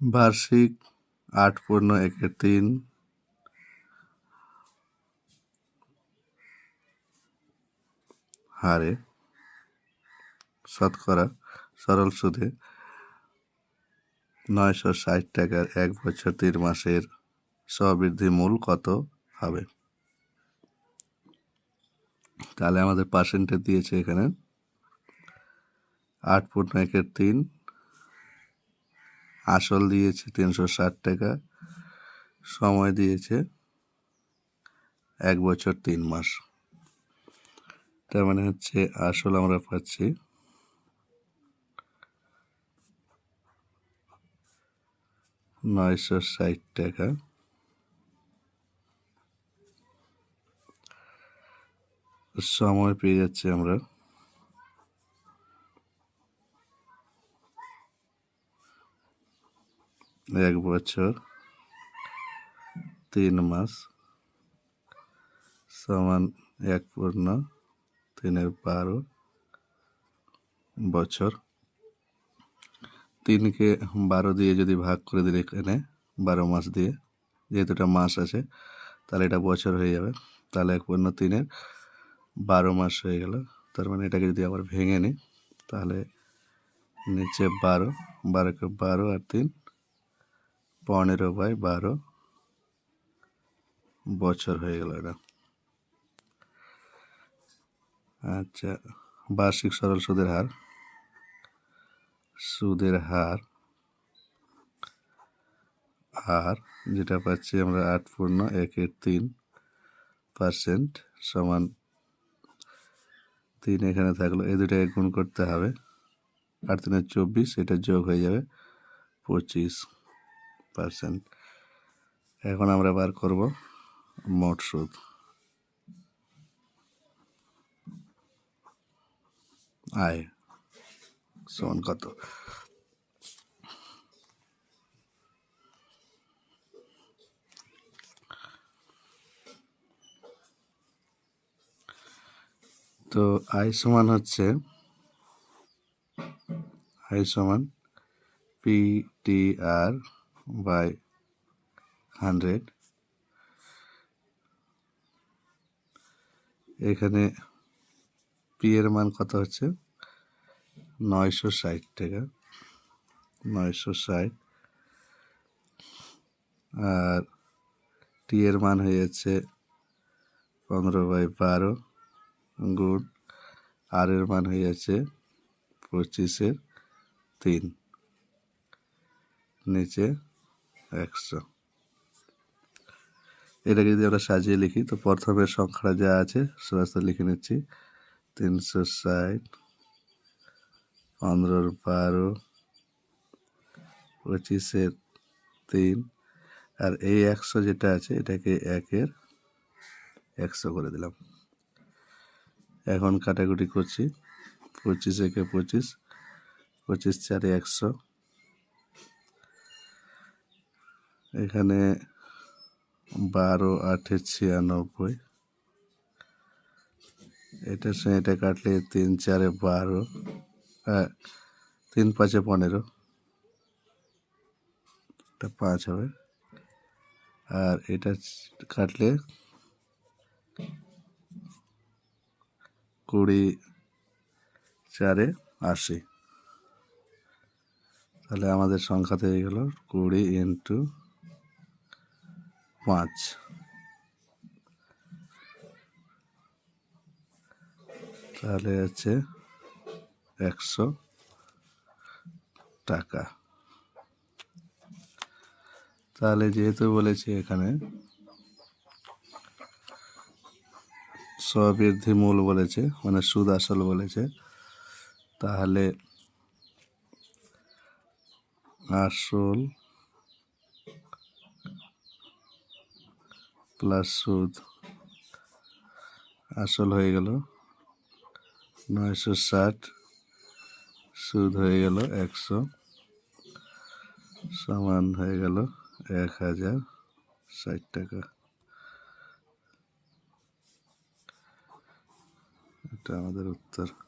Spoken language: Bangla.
বার্ষিক আট পূর্ণ একের তিন। হারে, শতকরা সরল সুদে নয়শো ষাট টাকার এক বছর তিন মাসের স্ববৃদ্ধি মূল কত হবে? তাহলে আমাদের পার্সেন্টেজ দিয়েছে এখানে। আট পূর্ণ একের তিন আসল দিয়েছে তিনশো ষাট টাকা, সময় দিয়েছে এক বছর তিন মাস। তার মানে হচ্ছে আসল আমরা পাচ্ছি নয়শো ষাট টাকা। সময় পেয়ে যাচ্ছি আমরা। এক বছর, তিন মাস, সমান এক পূর্ণ, তিনের বারো বছর। তিনকে বারো দিয়ে যদি ভাগ করে দিলে এখানে বারো মাস দিয়ে, যেহেতু এটা মাস আছে, তাহলে এটা বছর হয়ে যাবে। তাহলে এক পূর্ণ তিনের বারো মাস হয়ে গেল। তার মানে এটাকে যদি আবার ভেঙে নিই, তাহলে নিচে বারো, বারোকে বারো আর তিন পনেরো বাই বারো বছর হয়ে গেল এটা। আচ্ছা বার্ষিক সরল সুদের হার। সুদের হার আর যেটা পাচ্ছি আমরা আট পূর্ণ একের তিন পার্সেন্ট সমান তিন এখানে থাকল। এই দুটাকে গুণ করতে হবে। আট তিনের চব্বিশ, এটা যোগ হয়ে যাবে পঁচিশ। পার্সেন্ট এখন আমরা বার করব মোট সুদ। আয় সমান কত? তো আই সমান হচ্ছে আই সমান P T R by hundred এখানে পি এর মান কত হচ্ছে? নয়শো ষাট টাকা। নয়শো ষাট। আর টি এর মান হয়ে যাচ্ছে পনেরো বাই বারো। গুণ আর এর মান হয়ে যাচ্ছে পঁচিশের তিন। নিচে একশো। এটাকে যদি আমরা সাজিয়ে লিখি, তো প্রথমের সংখ্যাটা যা আছে সরাসরি লিখে নিচ্ছি। তিনশো ষাট পনেরোর বারো পঁচিশের তিন। আর এই একশো যেটা আছে, এটাকে একের একশো করে দিলাম। এখন কাটাকুটি করছি। পঁচিশ একে পঁচিশ পঁচিশ চারে একশো। এখানে বারো, আটে ছিয়ানব্বই। এটার সঙ্গে এটা কাটলে তিন, চারে বারো। হ্যাঁ তিন, পাঁচে পনেরো। এটা পাঁচ হবে। আর এটা কাটলে কুড়ি, চারে আশি। তাহলে আমাদের সংখ্যা হয়ে গেল কুড়ি ইন্টু পাঁচ। তাহলে আছে একশো টাকা। তাহলে যেহেতু বলেছি এখানে, স্ববৃদ্ধি মূল বলেছে মানে সুদ আসল বলেছে, তাহলে আসল প্লাস সুদ আসল হয়ে গেল। নয়শো ষাট সুদ হয়ে গেল একশো। সমান হয়ে গেল এক হাজার ষাট টাকা। এটা আমাদের উত্তর।